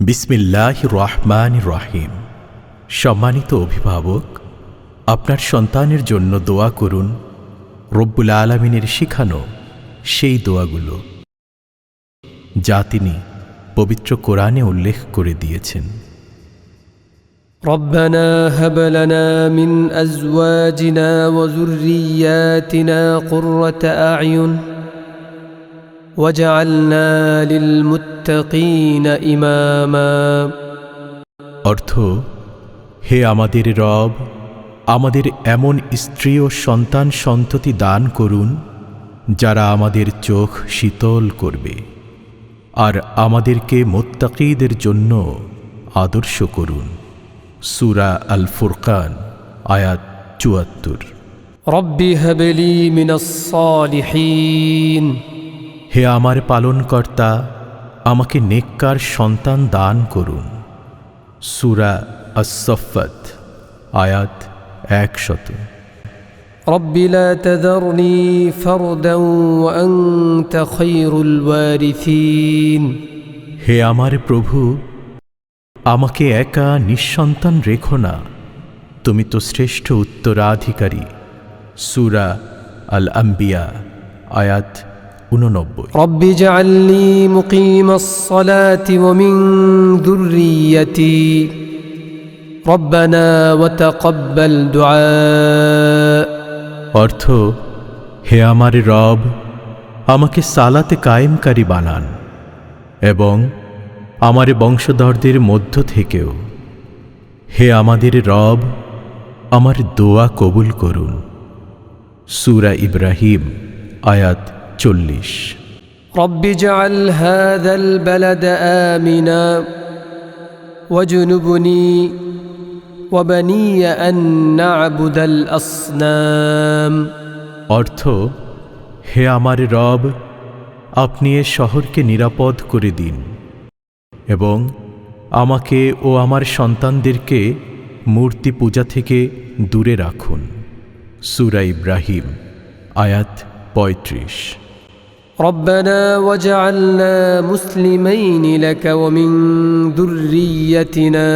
বিসমিল্লাহ রহমান রহিম। সম্মানিত অভিভাবক, আপনার সন্তানের জন্য দোয়া করুন, রব্বুল আলমিনের শিখানো সেই দোয়াগুলো, যা তিনি পবিত্র কোরআনে উল্লেখ করে দিয়েছেন। ربنا هب لنا من ازواجنا وذرياتنا قره اعين واجعلنا للمتقين اماما অর্থ হে আমাদের রব আমাদের এমন স্ত্রী ও সন্তান সন্ততি দান করুন যারা আমাদের চোখ শীতল করবে আর আমাদেরকে মোত্তাকিদের জন্য আদর্শ করুন সুরা আল ফুরকান আয়াত চুয়াত্তর رب هب لي من الصالحين হে আমার পালনকর্তা আমাকে নেককার সন্তান দান করুন সুরা আসফত আয়াত একশত رب لا تذرني فردا وانت خير الوارثين হে আমার প্রভু আমাকে একা নিঃসন্তান রেখো না। তুমি তো শ্রেষ্ঠ উত্তরাধিকারী। সুরা আল আম্বিয়া আয়াত অর্থ হে আমার রব আমাকে সালাতে কায়েমকারী বানান এবং আমার বংশধরদের মধ্য থেকেও হে আমাদের রব আমার দোয়া কবুল করুন সুরা ইব্রাহিম আয়াত চল্লিশ رب اجعل هذا البلد آمنا واجنبني وبني أن نعبد الأصنام অর্থ হে আমার রব আপনি এ শহরকে নিরাপদ করে দিন এবং আমাকে ও আমার সন্তানদেরকে মূর্তি পূজা থেকে দূরে রাখুন সুরা ইব্রাহিম আয়াত পঁয়ত্রিশ ربنا واجعلنا مسلمين لك ومن ذريتنا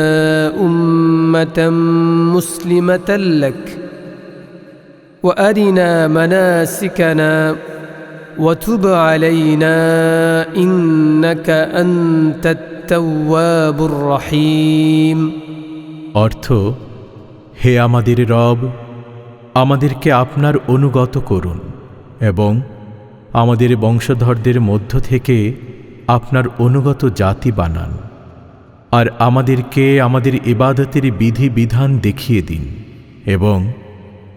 أمة مسلمة لك وأرنا مناسكنا وتب علينا إنك أنت التواب রহিম অর্থ, হে আমাদের রব, আমাদেরকে আপনার অনুগত করুন এবং আমাদের বংশধরদের মধ্য থেকে আপনার অনুগত জাতি বানান আর আমাদেরকে আমাদের ইবাদতের বিধি বিধান দেখিয়ে দিন এবং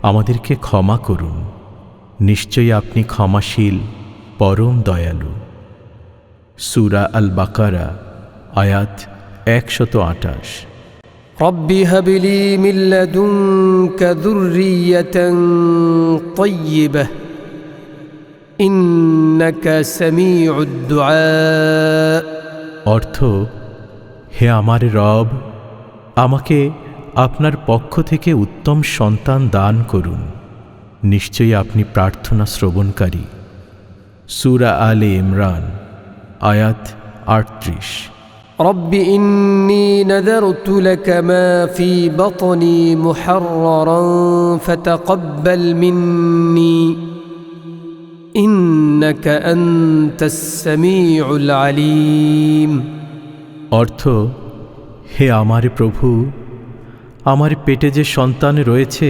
আমাদেরকে ক্ষমা করুন। নিশ্চয়ই আপনি ক্ষমাশীল, পরম দয়ালু। সুরা আল বাকারা আয়াত একশত আটাশ রব্বি হাবিলি মিল্লাদুন কাদুরিয়াতান তাইয়িবাহ ইন্নাকা সামিউদ দুআ। অর্থ হে আমার রব আমাকে আপনার পক্ষ থেকে উত্তম সন্তান দান করুন। নিশ্চয়ই আপনি প্রার্থনা শ্রবণকারী। সুরা আলে ইমরান আয়াত আটত্রিশ। رب إني نذرت لك ما في بطني محررا فتقبل مني إنك أنت السميع العليم অর্থ হে আমার প্রভু আমার পেটে যে সন্তান রয়েছে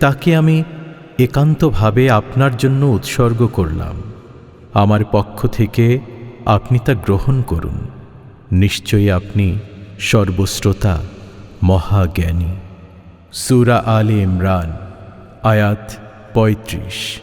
তাকে আমি একান্তভাবে আপনার জন্য উৎসর্গ করলাম আমার পক্ষ থেকে আপনি তা গ্রহণ করুন নিশ্চয়ই আপনি সর্বশ্রোতা মহাজ্ঞানী। সুরা আলে ইমরান আয়াত পঁয়ত্রিশ।